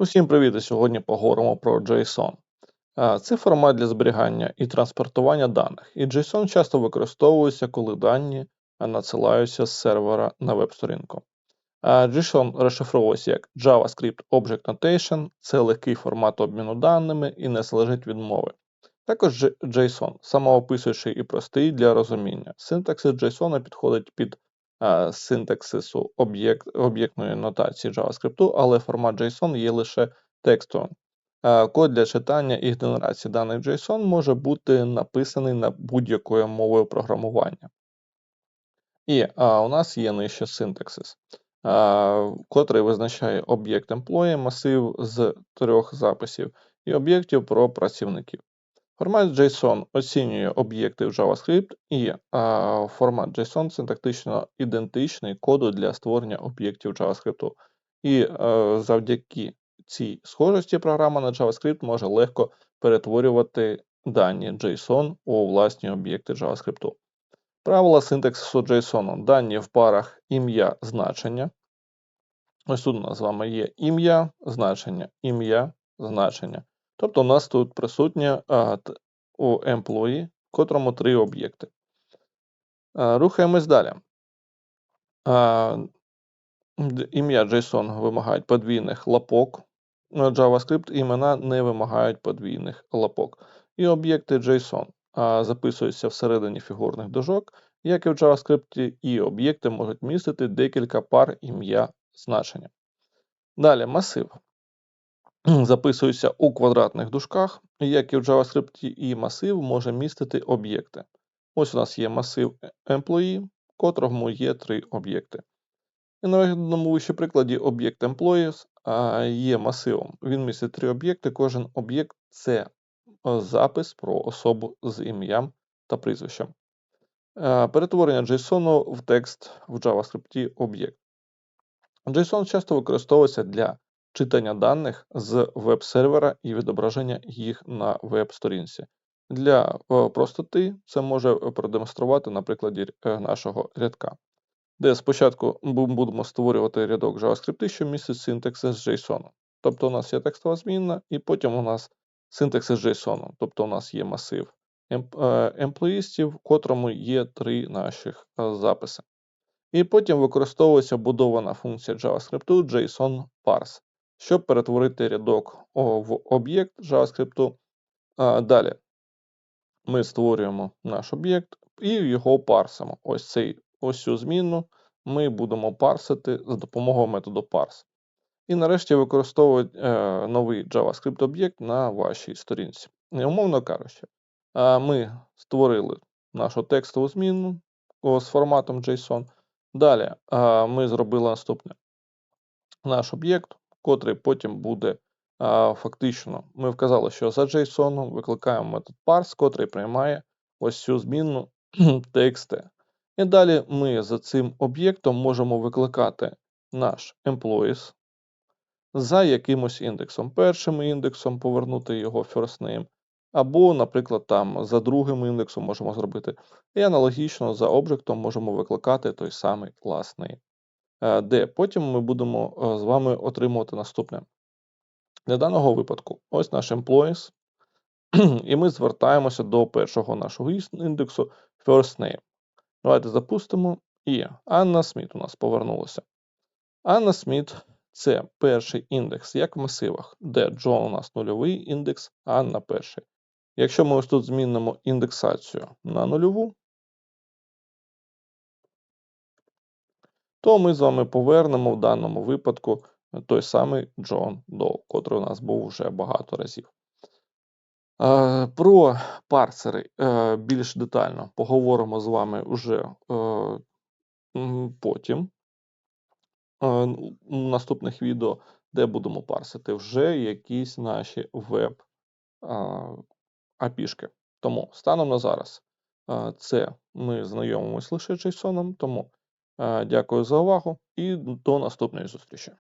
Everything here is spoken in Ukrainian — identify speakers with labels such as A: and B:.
A: Усім привіт! Сьогодні поговоримо про JSON. Це формат для зберігання і транспортування даних, і JSON часто використовується, коли дані надсилаються з сервера на веб-сторінку. JSON розшифровується як JavaScript Object Notation, це легкий формат обміну даними і не залежить від мови. Також JSON самоописуючий і простий для розуміння. Синтаксис JSON підходить під синтаксису об'єкт, об'єктної нотації JavaScript, але формат JSON є лише текстовим. А, Код для читання і генерації даних JSON може бути написаний на будь-якою мовою програмування. І а, у нас є нижче синтаксис, а, котрий визначає об'єкт employee, масив з трьох записів і об'єктів про працівників. Формат JSON оцінює об'єкти в JavaScript і а, формат JSON синтактично ідентичний коду для створення об'єктів JavaScript. І е, завдяки цій схожості програма на JavaScript може легко перетворювати дані JSON у власні об'єкти JavaScript. Правила синтаксису JSON. Дані в парах ім'я значення. Ось тут у нас з вами є ім'я, значення, ім'я, значення. Тобто у нас тут присутнє у employee, в котрому три об'єкти. Рухаємось далі. Ім'я JSON вимагають подвійних лапок. JavaScript імена не вимагають подвійних лапок. І об'єкти JSON записуються всередині фігурних дужок, як і в JavaScript, і об'єкти можуть містити декілька пар ім'я значення. Далі масив записується у квадратних дужках, як і в JavaScript, і масив може містити об'єкти. Ось у нас є масив employee, в котрому є три об'єкти. І на наведеному вище прикладі об'єкт employees є масивом. Він містить три об'єкти. Кожен об'єкт це е, запис про особу з ім'ям та прізвищем. Е, Перетворення JSON в текст в JavaScript об'єкт. JSON часто використовується для читання даних з веб-сервера і відображення їх на веб-сторінці. Для е, простоти це може продемонструвати на прикладі е, нашого рядка, де спочатку ми будемо створювати рядок JavaScript, що містить синтаксис JSON. Тобто у нас є текстова змінна, і потім у нас синтаксис JSON. Тобто у нас є масив емп- е, емплоїстів, в котрому є три наших е, записи. І потім використовується будована функція JavaScript JSON parse, щоб перетворити рядок в об'єкт JavaScript. Далі ми створюємо наш об'єкт і його парсимо. Ось цей ось цю змінну ми будемо парсити за допомогою методу parse. І нарешті використовують е, новий JavaScript об'єкт на вашій сторінці. Умовно кажучи, ми створили нашу текстову змінну з форматом JSON. Далі ми зробили наступне: наш об'єкт, котрий потім буде е, фактично, ми вказали, що за JSON викликаємо метод parse, котрий приймає ось цю змінну txt. І далі ми за цим об'єктом можемо викликати наш employees за якимось індексом. Першим індексом повернути його first name, або, наприклад, там за другим індексом можемо зробити. І аналогічно за об'єктом можемо викликати той самий. Е, Де потім ми будемо е, з вами отримувати наступне. Для даного випадку, ось наш employees, і ми звертаємося до першого нашого індексу first name. Давайте запустимо. І Анна Сміт у нас повернулася. Анна Сміт це перший індекс, як в масивах, де Джон у нас нульовий індекс, Анна перший. Якщо ми ось тут змінимо індексацію на нульову, то ми з вами повернемо в даному випадку той самий Джон Доу, котрий у нас був вже багато разів. Е, Про парсери е, більш детально поговоримо з вами вже е, потім е, у наступних відео, де будемо парсити вже якісь наші веб апішки. Тому станом на зараз е, це ми знайомимось лише JSON, тому е, дякую за увагу і до наступної зустрічі.